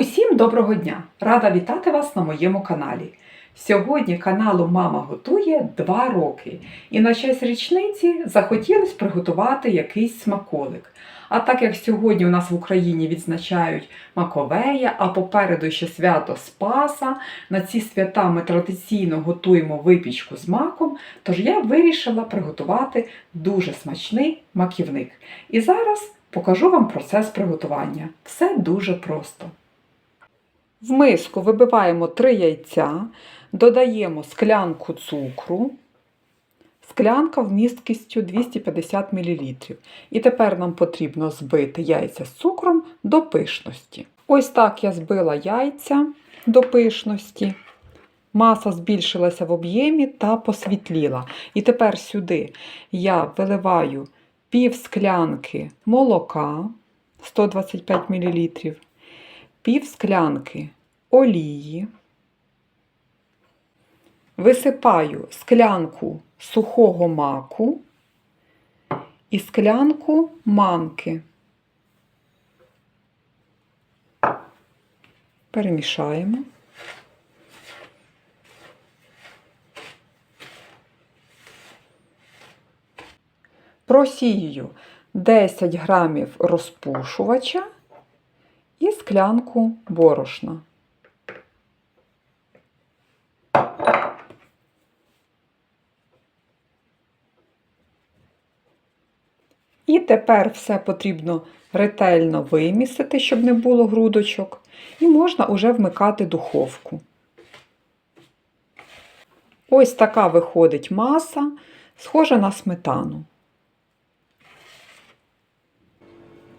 Усім доброго дня! Рада вітати вас на моєму каналі. Сьогодні каналу Мама готує 2 роки, і на честь річниці захотілося приготувати якийсь смаколик. А так як сьогодні у нас в Україні відзначають Маковея, а попереду ще свято Спаса, на ці свята ми традиційно готуємо випічку з маком, тож я вирішила приготувати дуже смачний маківник. І зараз покажу вам процес приготування. Все дуже просто. В миску вибиваємо 3 яйця, додаємо склянку цукру, склянка вмісткістю 250 мл. І тепер нам потрібно збити яйця з цукром до пишності. Ось так я збила яйця до пишності. Маса збільшилася в об'ємі та посвітліла. І тепер сюди я виливаю пів склянки молока 125 мл пів склянки олії, висипаю склянку сухого маку і склянку манки. Перемішаємо. Просію 10 грамів розпушувача і склянку борошна. І тепер все потрібно ретельно вимісити, щоб не було грудочок, і можна уже вмикати духовку. Ось така виходить маса, схожа на сметану.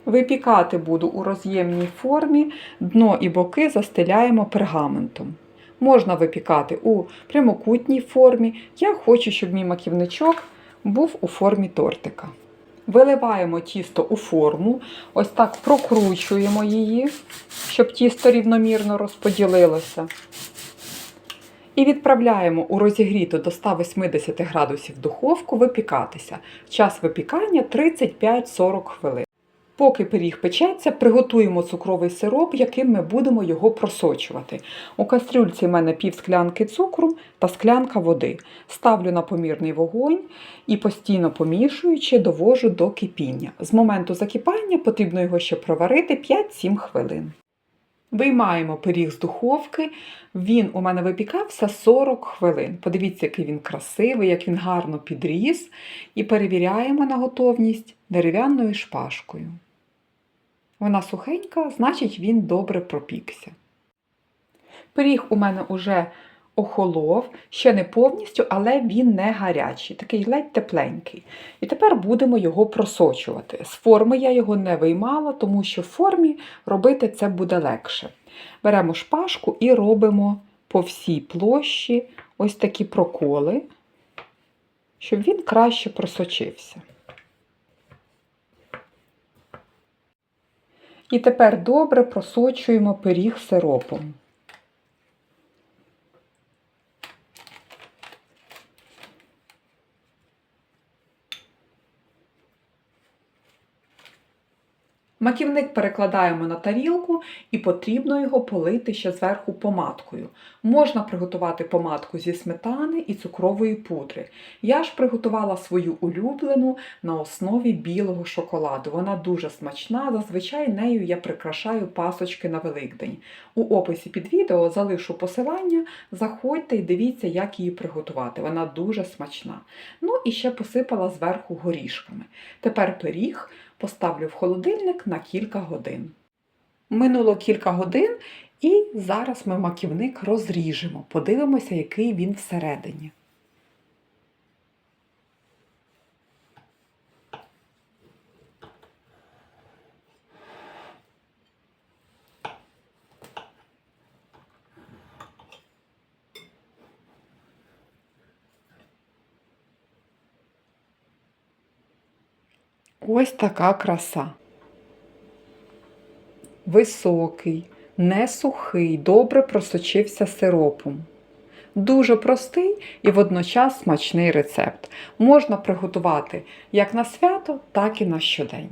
Випікати буду у роз'ємній формі, дно і боки застеляємо пергаментом. Можна випікати у прямокутній формі. Я хочу, щоб мій маківничок був у формі тортика. Виливаємо тісто у форму, ось так прокручуємо її, щоб тісто рівномірно розподілилося. І відправляємо у розігріту до 180 градусів духовку випікатися. Час випікання 35-40 хвилин. Поки пиріг печеться, приготуємо цукровий сироп, яким ми будемо його просочувати. У кастрюльці в мене пів склянки цукру та склянка води. Ставлю на помірний вогонь і постійно помішуючи, довожу до кипіння. З моменту закипання потрібно його ще проварити 5-7 хвилин. Виймаємо пиріг з духовки. Він у мене випікався 40 хвилин. Подивіться, який він красивий, як він гарно підріс. І перевіряємо на готовність дерев'яною шпажкою. Вона сухенька, значить він добре пропікся. Пиріг у мене уже охолов, ще не повністю, але він не гарячий, такий ледь тепленький. І тепер будемо його просочувати. З форми я його не виймала, тому що в формі робити це буде легше. Беремо шпажку і робимо по всій площі ось такі проколи, щоб він краще просочився. І тепер добре просочуємо пиріг сиропом. Маківник перекладаємо на тарілку і потрібно його полити ще зверху помадкою. Можна приготувати помадку зі сметани і цукрової пудри. Я ж приготувала свою улюблену на основі білого шоколаду. Вона дуже смачна, зазвичай нею я прикрашаю пасочки на Великдень. У описі під відео залишу посилання, заходьте і дивіться, як її приготувати. Вона дуже смачна. Ну і ще посипала зверху горішками. Тепер пиріг поставлю в холодильник на кілька годин. Минуло кілька годин, і зараз ми маківник розріжемо. Подивимося, який він всередині. Ось така краса. Високий, не сухий, добре просочився сиропом. Дуже простий і водночас смачний рецепт. Можна приготувати як на свято, так і на щодень.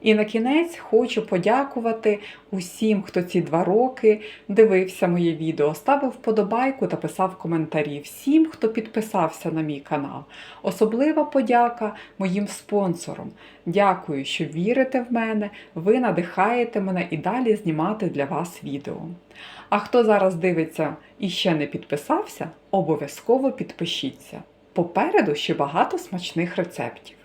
І на кінець хочу подякувати усім, хто ці два роки дивився моє відео, ставив вподобайку та писав коментарі. Всім, хто підписався на мій канал. Особлива подяка моїм спонсорам. Дякую, що вірите в мене, ви надихаєте мене і далі знімати для вас відео. А хто зараз дивиться і ще не підписався, обов'язково підпишіться. Попереду ще багато смачних рецептів.